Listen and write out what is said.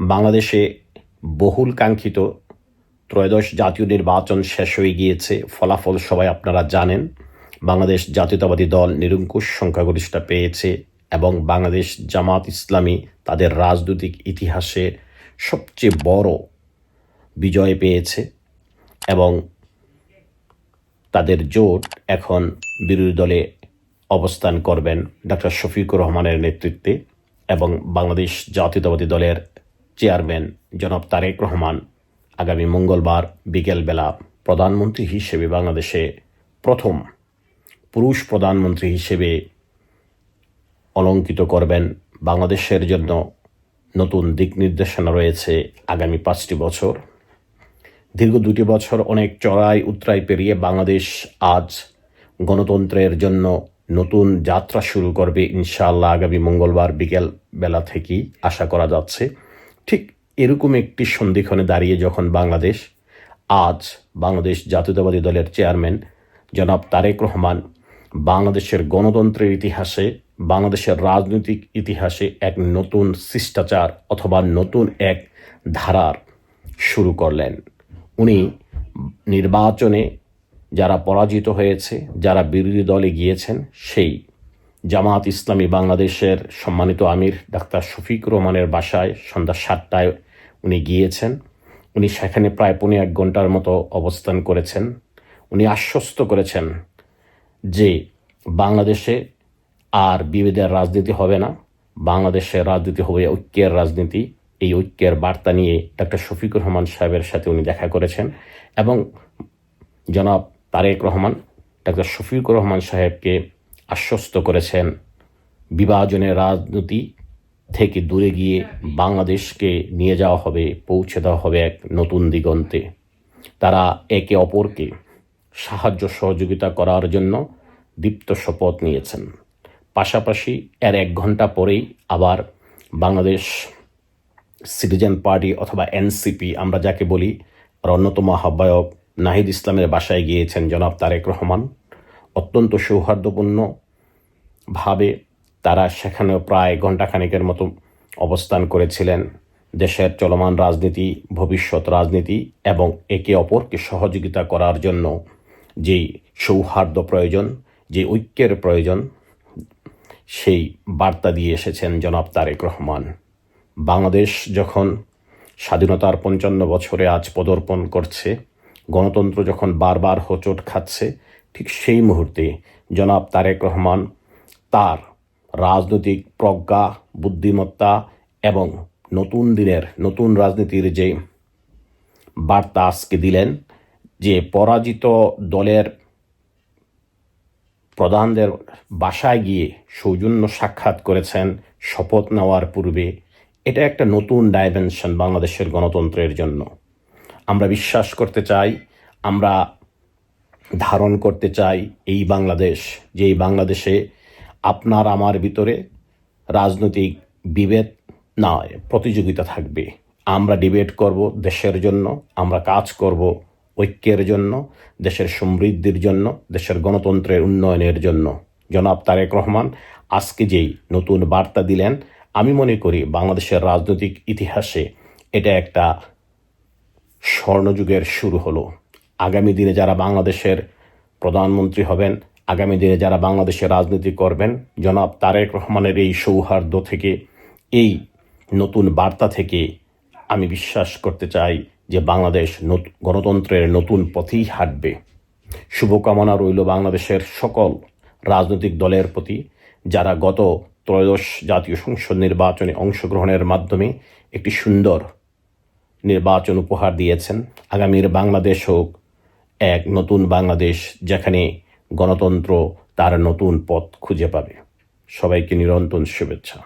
বাংলাদেশে বহুল কাঙ্ক্ষিত ত্রয়োদশ জাতীয় নির্বাচন শেষ হয়ে গিয়েছে। ফলাফল সবাই আপনারা জানেন। বাংলাদেশ জাতীয়তাবাদী দল নিরঙ্কুশ সংখ্যাগরিষ্ঠতা পেয়েছে এবং বাংলাদেশ জামাত ইসলামী তাদের রাজনৈতিক ইতিহাসে সবচেয়ে বড় বিজয় পেয়েছে এবং তাদের জোট এখন বিরোধী দলে অবস্থান করবেন ডক্টর শফিকুর রহমানের নেতৃত্বে এবং বাংলাদেশ জাতীয়তাবাদী দলের চেয়ারম্যান জনাব তারেক রহমান আগামী মঙ্গলবার বিকেলবেলা প্রধানমন্ত্রী হিসেবে বাংলাদেশে প্রথম পুরুষ প্রধানমন্ত্রী হিসেবে অলঙ্কিত করবেন। বাংলাদেশের জন্য নতুন দিক নির্দেশনা রয়েছে আগামী পাঁচটি বছর। দীর্ঘ দুটি বছর অনেক চড়াই উতরাই পেরিয়ে বাংলাদেশ আজ গণতন্ত্রের জন্য নতুন যাত্রা শুরু করবে ইনশাআল্লাহ আগামী মঙ্গলবার বিকেল বেলা থেকেই আশা করা যাচ্ছে। ঠিক এরকম একটি সন্ধিক্ষণে দাঁড়িয়ে যখন বাংলাদেশ, আজ বাংলাদেশ জাতীয়তাবাদী দলের চেয়ারম্যান জনাব তারেক রহমান বাংলাদেশের গণতন্ত্রের ইতিহাসে, বাংলাদেশের রাজনৈতিক ইতিহাসে এক নতুন শিষ্টাচার অথবা নতুন এক ধারার শুরু করলেন। উনি নির্বাচনে যারা পরাজিত হয়েছে, যারা বিরোধী দলে গিয়েছেন, সেই জামাত ইসলামী বাংলাদেশের সম্মানিত আমির ডাক্তার শফিক রহমানের বাসায় সন্ধ্যা সাতটায় উনি গিয়েছেন। উনি সেখানে প্রায় পনেরো এক ঘণ্টার মতো অবস্থান করেছেন। উনি আশ্বস্ত করেছেন যে বাংলাদেশে আর বিভেদের রাজনীতি হবে না। বাংলাদেশের রাজনীতি হবে ঐক্যের রাজনীতি। এই ঐক্যের বার্তা নিয়ে ডাক্তার শফিকুর রহমান সাহেবের সাথে উনি দেখা করেছেন এবং জনাব তারেক রহমান, ডাক্তার শফিকুর রহমান সাহেবকে আশ্বস্ত করেছেন। বিভাজনের রাজনীতি থেকে দূরে গিয়ে বাংলাদেশকে নিয়ে যাওয়া হবে, পৌঁছে দেওয়া হবে এক নতুন দিগন্তে। তারা একে অপরকে সাহায্য সহযোগিতা করার জন্য দীপ্ত শপথ নিয়েছেন। পাশাপাশি এর এক ঘণ্টা পরেই আবার বাংলাদেশ সিটিজেন পার্টি অথবা এনসিপি, আমরা যাকে বলি আর অন্যতম আহ্বায়ক নাহিদ ইসলামের বাসায় গিয়েছেন জনাব তারেক রহমান। অত্যন্ত সৌহার্দ্যপূর্ণ ভাবে তারা সেখানে প্রায় ঘণ্টাখানেকের মতো অবস্থান করেছিলেন। দেশের চলমান রাজনীতি, ভবিষ্যৎ রাজনীতি এবং একে অপরকে সহযোগিতা করার জন্য যেই সৌহার্দ্য প্রয়োজন, যে ঐক্যের প্রয়োজন, সেই বার্তা দিয়ে এসেছেন জনাব তারেক রহমান। বাংলাদেশ যখন স্বাধীনতার পঞ্চান্ন বছরে আজ পদার্পণ করছে, গণতন্ত্র যখন বারবার হোঁচট খাচ্ছে ঠিক সেই মুহূর্তে জনাব তারেক রহমান তার রাজনৈতিক প্রজ্ঞা, বুদ্ধিমত্তা এবং নতুন দিনের, নতুন রাজনীতির যে বার্তা আজকে দিলেন যে পরাজিত দলের প্রধানদের বাসায় গিয়ে সৌজন্য সাক্ষাৎ করেছেন শপথ নেওয়ার পূর্বে, এটা একটা নতুন ডাইমেনশন বাংলাদেশের গণতন্ত্রের জন্য। আমরা বিশ্বাস করতে চাই, আমরা ধারণ করতে চাই এই বাংলাদেশ, যে এই বাংলাদেশে আপনার আমার ভিতরে রাজনৈতিক বিভেদ নয়, প্রতিযোগিতা থাকবে। আমরা ডিবেট করব দেশের জন্য, আমরা কাজ করব ঐক্যের জন্য, দেশের সমৃদ্ধির জন্য, দেশের গণতন্ত্রের উন্নয়নের জন্য। জনাব তারেক রহমান, আজকে যেই নতুন বার্তা দিলেন, আমি মনে করি বাংলাদেশের রাজনৈতিক ইতিহাসে এটা একটা স্বর্ণযুগের শুরু হলো। আগামী দিনে যারা বাংলাদেশের প্রধানমন্ত্রী হবেন, আগামী দিনে যারা বাংলাদেশে রাজনীতি করবেন, জনাব তারেক রহমানের এই সৌহার্দ্য থেকে, এই নতুন বার্তা থেকে আমি বিশ্বাস করতে চাই যে বাংলাদেশ নত- গণতন্ত্রের নতুন পথেই হাঁটবে। শুভকামনা রইল বাংলাদেশের সকল রাজনৈতিক দলের প্রতি, যারা গত ত্রয়োদশ জাতীয় সংসদ নির্বাচনে অংশগ্রহণের মাধ্যমে একটি সুন্দর নির্বাচন উপহার দিয়েছেন। আগামীর বাংলাদেশ হোক এক নতুন বাংলাদেশ যেখানে গণতন্ত্র তার নতুন পথ খুঁজে পাবে। সবাইকে নিরন্তর শুভেচ্ছা।